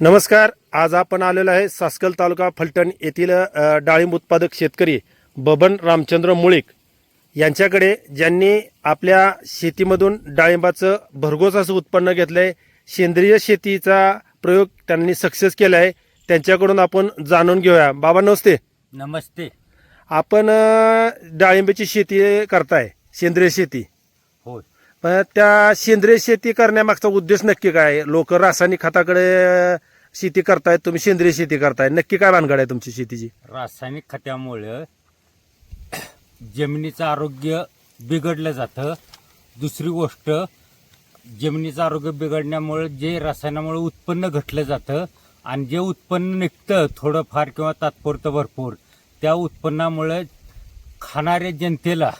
नमस्कार आज आपण आलेलो आहे सासकल तालुका फलटण येथील डाळिंब उत्पादक शेतकरी बबन रामचंद्र मुळीक यांच्याकडे ज्यांनी आपल्या शेतीमधून डाळिंबाचं भरघोस असं उत्पन्न घेतलं आहे सेंद्रिय शेतीचा प्रयोग त्यांनी सक्सेस केला आहे त्यांच्याकडून आपण जाणून घेऊया. बाबा नमस्ते. नमस्ते. आपण डाळिंबाची शेती करताय सेंद्रिय शेती. त्या सेंद्रिय शेती करण्यामागचा उद्देश नक्की काय लोक रासायनिक खताकडे शेती करतायत तुम्ही सेंद्रिय शेती करताय. नक्की काय भानगड आहे तुमची शेतीची? रासायनिक खतामुळं जमिनीचं आरोग्य बिघडलं जातं. दुसरी गोष्ट जमिनीचं आरोग्य बिघडण्यामुळे जे रसायनामुळे उत्पन्न घटलं जातं आणि जे उत्पन्न निघतं थोडंफार किंवा तात्पुरतं भरपूर त्या उत्पन्नामुळे खाणाऱ्या जनतेला.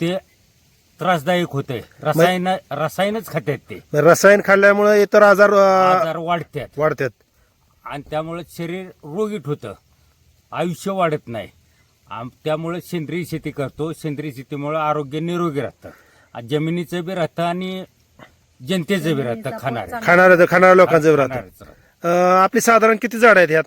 ते त्रासदायक होते. रसायन रसायनच खात्यात ते. रसायन खाल्ल्यामुळे इतर आजार अ, आजार वाढतात वाढतात आणि त्यामुळे शरीर रोगीट होतं. आयुष्य वाढत नाही. आम- त्यामुळे सेंद्रिय शेती करतो. सेंद्रिय शेतीमुळे आरोग्य निरोगी राहतं. जमिनीचं बी राहतं आणि जनतेचं बी राहतं खाणाऱ्या खाणाऱ्या खाणाऱ्या लोकांचं राहतं. खाणाऱ्याचं राहतं. अ, आपली साधारण किती झाड आहेत ह्यात?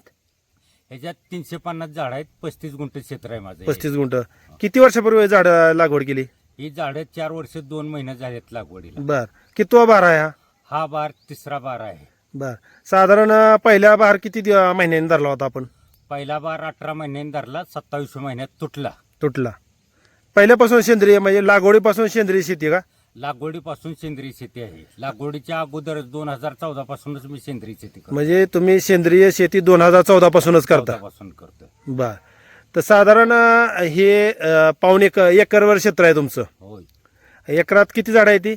ह्याच्यात तीनशे पन्नास झाड आहेत. पस्तीस गुंठ क्षेत्र आहे माझं हे. पस्तीस गुंठ. किती वर्षापूर्वी झाड लागवड केली? ही झाडं चार वर्ष दोन महिने झालेत लागवडीला. बर. कितवा बार आहे हा? हा बार तिसरा बार आहे. बर. साधारण अ, पहिला बार किती दिव- महिन्यांनी धरला होता आपण? पहिला बार अठरा महिन्यांनी धरला सत्तावीस महिन्यात तुटला. तुटला. पहिल्यापासून सेंद्रिय म्हणजे लागवडीपासून सेंद्रिय शेती का? लागवडीपासून सेंद्रिय शेती आहे. लागवडीच्या अगोदर दोन हजार चौदा पासूनच मी सेंद्रिय शेती करतो. म्हणजे तुम्ही सेंद्रिय शेती दोन हजार चौदा पासूनच करता. पासून करतो. बर. तर साधारण अ, हे अ, पाऊण एक एकरवर क्षेत्र आहे तुमचं. होय. एकरात किती झाड आहे ती?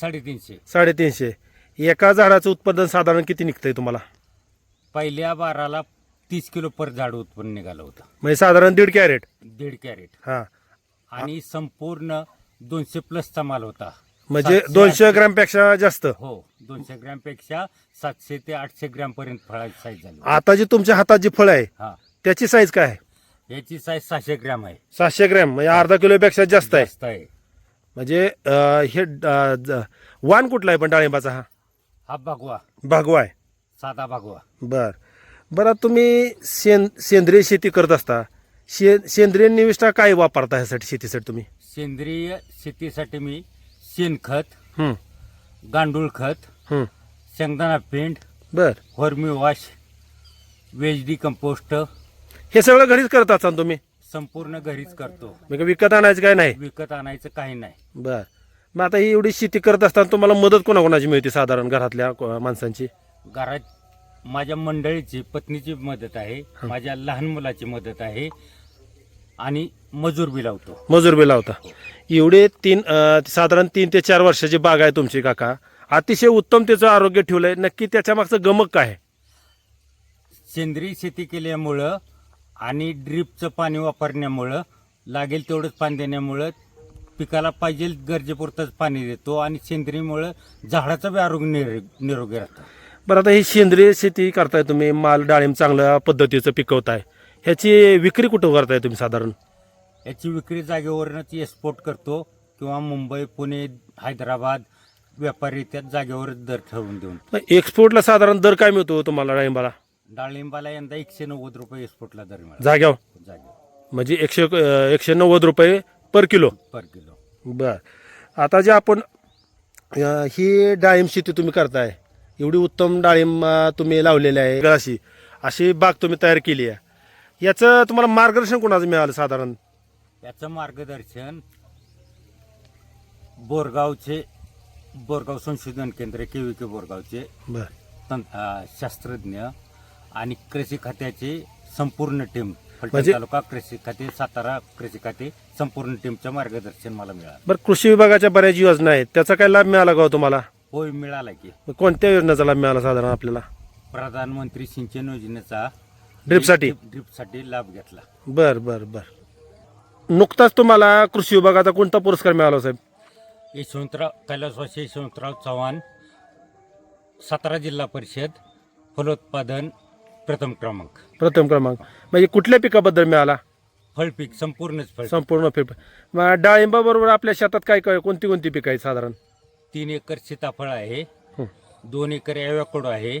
साडेतीनशे. साडेतीनशे. एका झाडाचं उत्पादन साधारण किती निघतंय तुम्हाला? पहिल्या बाराला तीस किलो पर झाड उत्पन्न निघालं होतं. म्हणजे साधारण दीड कॅरेट? दीड कॅरेट. हा. आणि संपूर्ण दोनशे प्लसचा माल होता. म्हणजे सातशे- दोनशे ग्रॅमपेक्षा जास्त. हो दोनशे ग्रॅमपेक्षा सातशे ते आठशे ग्रॅम पर्यंत फळाची साईज झाली आता जी तुमच्या हातात जी फळ आहे हा. त्याची साईज काय आहे? याची साईज सहाशे ग्रॅम आहे. सातशे ग्रॅम म्हणजे अर्धा किलोपेक्षा जास्त आहे. जास्त आहे. म्हणजे अ, हे अ, ज- वाण कुठला आहे पण डाळिंबाचा हा? हा भगवा. भागवा आहे. साधा भगवा. बर. बरं तुम्ही सें सेंद्रिय शेती करत असता. शे सेंद्रिय निविष्ठा काय वापरता ह्यासाठी शेतीसाठी तुम्ही? सेंद्रिय शेतीसाठी मी शेणखत हं, गांडूळ खत हं. शेंगदाणा पेंड बर. हॉर्मी वॉश वेज कंपोस्ट हे सगळं घरीच करत असाल तुम्ही? संपूर्ण घरीच करतो. म्हणजे विकत आणायचं काय नाही? विकत आणायचं काही नाही. बर. मग आता ही एवढी शेती करत असताना तुम्हाला मदत कोणाकोणाची मिळते साधारण घरातल्या को- माणसांची? घरात माझ्या मंडळीची पत्नीची मदत आहे माझ्या लहान मुलाची मदत आहे आणि मजूर बी लावतो. मजूर बी लावता. एवढे तीन अ, साधारण तीन ते चार वर्षाची बाग आहे तुमची काका. अतिशय उत्तम त्याचं आरोग्य ठेवलंय. नक्की त्याच्या मागचं गमक काय? आहे? सेंद्रिय शेती केल्यामुळं आणि ड्रीपचं पाणी वापरण्यामुळं लागेल तेवढंच पाणी देण्यामुळं पिकाला पाहिजे गरजेपुरतंच पाणी देतो आणि सेंद्रियमुळं झाडाचं बी आरोग्य निरो- निरोगी राहतं. बरं आता ही सेंद्रिय शेती करताय तुम्ही माल डाळिंब चांगल्या पद्धतीचं पिकवताय. ह्याची विक्री कुठं करताय तुम्ही साधारण? याची विक्री जागेवरूनच एक्सपोर्ट करतो किंवा मुंबई पुणे हैदराबाद व्यापारी त्या जागेवर दर ठरवून देऊन. एक्सपोर्टला साधारण दर काय मिळतो तुम्हाला डाळिंबाला? डाळिंबाला यंदा एकशे नव्वद रुपये एक्सपोर्टला दर मिळाला. जाग्यावर? जागे म्हणजे एकशे अ, एकशे नव्वद रुपये पर किलो पर किलो बर. आता जे आपण अ, ही डाळिंब शेती तुम्ही करताय एवढी उत्तम डाळिंब अ, तुम्ही लावलेली आहे अशी अशी बाग तुम्ही तयार केली आहे. याचं तुम्हाला मार्गदर्शन कोणाचं मिळालं साधारण? याचं मार्गदर्शन बोरगावचे बोरगाव संशोधन केंद्र के व्ही के बोरगावचे बर. तं- अं, शास्त्रज्ञ आणि कृषी खात्याचे संपूर्ण टीम फलटण म्हणजे- तालुका कृषी खाते सातारा कृषी खाते संपूर्ण टीमचं मार्गदर्शन मला मिळालं. बरं कृषी विभागाच्या बऱ्याच योजना आहेत. त्याचा काय लाभ मिळाला का हो तुम्हाला? होय मिळाला की. मग कोणत्या योजनेचा लाभ मिळाला साधारण आपल्याला? प्रधानमंत्री सिंचन योजनेचा ड्रिपसाठी? ड्रिपसाठी लाभ घेतला. बर बर बर. नुकताच तुम्हाला कृषी विभागाचा कोणता पुरस्कार मिळाला हो, साहेब? यशवंतराव कैलासवासी यशवंतराव चव्हाण सातारा जिल्हा परिषद फलोत्पादन प्रथम क्रमांक. प्रथम क्रमांक. म्हणजे कुठल्या पिकाबद्दल मिळाला? फळपीक संपूर्णच फळ संपूर्ण पीक. मग डाळिंबाबरोबर आपल्या शेतात काय काय कोणती कोणती पिकं आहेत साधारण? तीन एकर सीताफळ आहे हं. दोन एकर ॲव्हॅकोडो आहे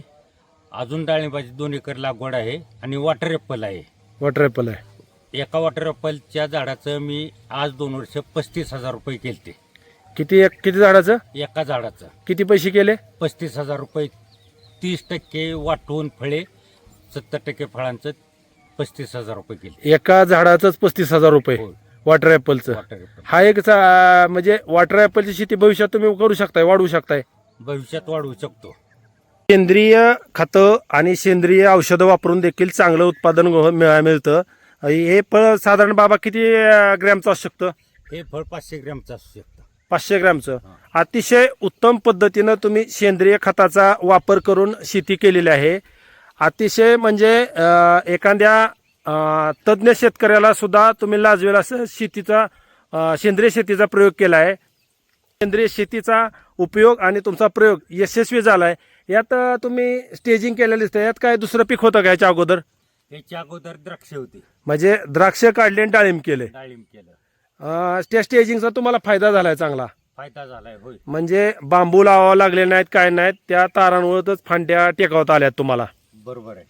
अजून डाळिंबाची दोन एकर लागवड आहे आणि वॉटर ॲपल आहे. वॉटर ॲपल आहे. एका वॉटर ॲपलच्या झाडाचं मी आज दोन वर्ष पस्तीस हजार रुपये केलते. किती एक किती झाडाचं? एका झाडाचं. किती पैसे केले? पस्तीस हजार रुपये तीस टक्के वाटून फळे सत्तर टक्के फळांचं पस्तीस हजार रुपये केले. एका झाडाचंच पस्तीस हजार रुपये हो. वॉटर ॲपलचं वॉटर ॲपल हा एक चा- म्हणजे वॉटर ॲपलची शेती भविष्यात तुम्ही करू शकताय वाढवू शकताय. भविष्यात वाढवू शकतो. सेंद्रिय खतं आणि सेंद्रिय औषधं वापरून देखील चांगलं उत्पादन मिळ- मिळतं. हे फळ साधारण बाबा किती अं, ग्रॅमचं असू शकतं? हे फळ पाचशे ग्रॅमचं असू शकतं. पाचशे ग्रॅमचं. अतिशय उत्तम पद्धतीनं तुम्ही सेंद्रिय खताचा वापर करून शेती केलेली आहे. अतिशय म्हणजे एखाद्या तज्ज्ञ शेतकऱ्याला सुद्धा तुम्ही लाजवेल असं शेतीचा सेंद्रिय शेतीचा प्रयोग केला आहे सेंद्रिय शेतीचा उपयोग आणि तुमचा प्रयोग यशस्वी झाला आहे यात तुम्ही स्टेजिंग केलेलं दिसतं यात काय दुसरं पीक होतं का याच्या अगोदर? याच्या अगोदर द्राक्ष होती. म्हणजे द्राक्ष काढले आणि डाळिंब केले. डाळिंब केलं. त्या स्टेजिंगचा तुम्हाला फायदा झालाय चांगला. फायदा झालाय होय. म्हणजे बांबू लावावं लागले नाहीत काय नाहीत त्या तारांवरच फांद्या टेकावता आल्यात तुम्हाला. बरोबर आहे.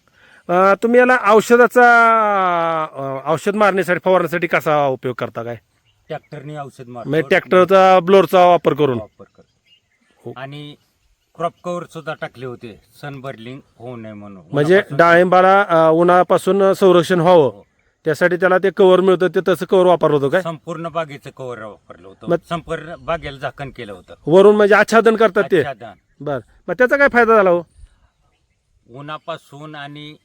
तुम्ही याला औषधाचा अं, औषध मारण्यासाठी फवारण्यासाठी कसा उपयोग करता काय? ट्रॅक्टरने औषध म्हणजे मारतो ट्रॅक्टरचा ब्लोअरचा वापर करून. वापर करतो. आणि क्रॉप कव्हर सुद्धा टाकले होते. सन बर्लिंग होऊ नये म्हणून. म्हणजे उन्हापासून- डाळिंबाला अं, उन्हापासून संरक्षण व्हावं. हो. त्यासाठी त्याला ते कव्हर मिळतं ते तसं कव्हर वापरलं होतं काय? संपूर्ण बागेचं कव्हर वापरलं होतं. मग- संपूर्ण बागेला झाकण केलं होतं. वरून म्हणजे आच्छादन करतात ते. आच्छादन. बर. मग त्याचा काय फायदा झाला हो? उन्हापासून आणि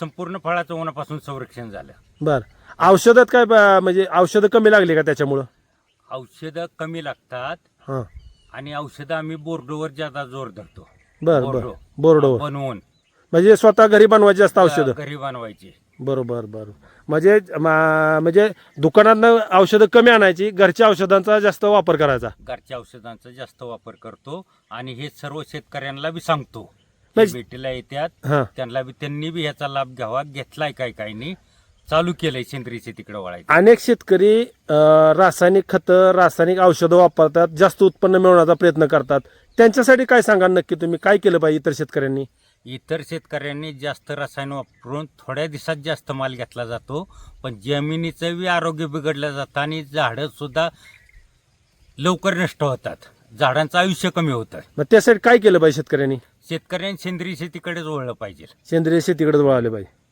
संपूर्ण फळाचं उन्हापासून संरक्षण झालं. बर. औषधात काय ब- म्हणजे औषधं कमी लागली का त्याच्यामुळं? औषधं कमी लागतात हां. आणि औषधं आम्ही बोर्डोवर ज्यादा जोर धरतो. बर बर. बोर्डो. बोर्डोवर. बनवून. म्हणजे स्वतः घरी बनवायची असतात औषधं? घरी बनवायची. बरोबर बरोबर. म्हणजे मा- म्हणजे दुकानातनं औषधं कमी आणायची घरच्या औषधांचा जास्त वापर करायचा? घरच्या औषधांचा जास्त वापर करतो आणि हे सर्व शेतकऱ्यांना बी सांगतो. म्हणजे- भेटीला येतात हां. त्यांना बी त्यांनी बी ह्याचा लाभ घ्यावा. घेतलाय काय काय नाही. चालू केलंय सेंद्रिय शेतीकडे वळायचं. अनेक शेतकरी अं, रासायनिक खतं रासायनिक औषधं वापरतात जास्त उत्पन्न मिळवण्याचा प्रयत्न करतात. त्यांच्यासाठी काय सांगा नक्की तुम्ही? काय केलं पाहिजे इतर शेतकऱ्यांनी? इतर शेतकऱ्यांनी जास्त रसायन वापरून थोड्या दिवसात जास्त माल घेतला जातो पण जमिनीचं बी आरोग्य बिघडलं जातं आणि झाडं सुद्धा लवकर नष्ट होतात. झाडांचं आयुष्य कमी होतं. मग त्यासाठी काय केलं पाहिजे शेतकऱ्यांनी? शेतकऱ्यांनी सेंद्रिय शेतीकडेच वळलं पाहिजे. सेंद्रिय शेतीकडे वळाले पाहिजे.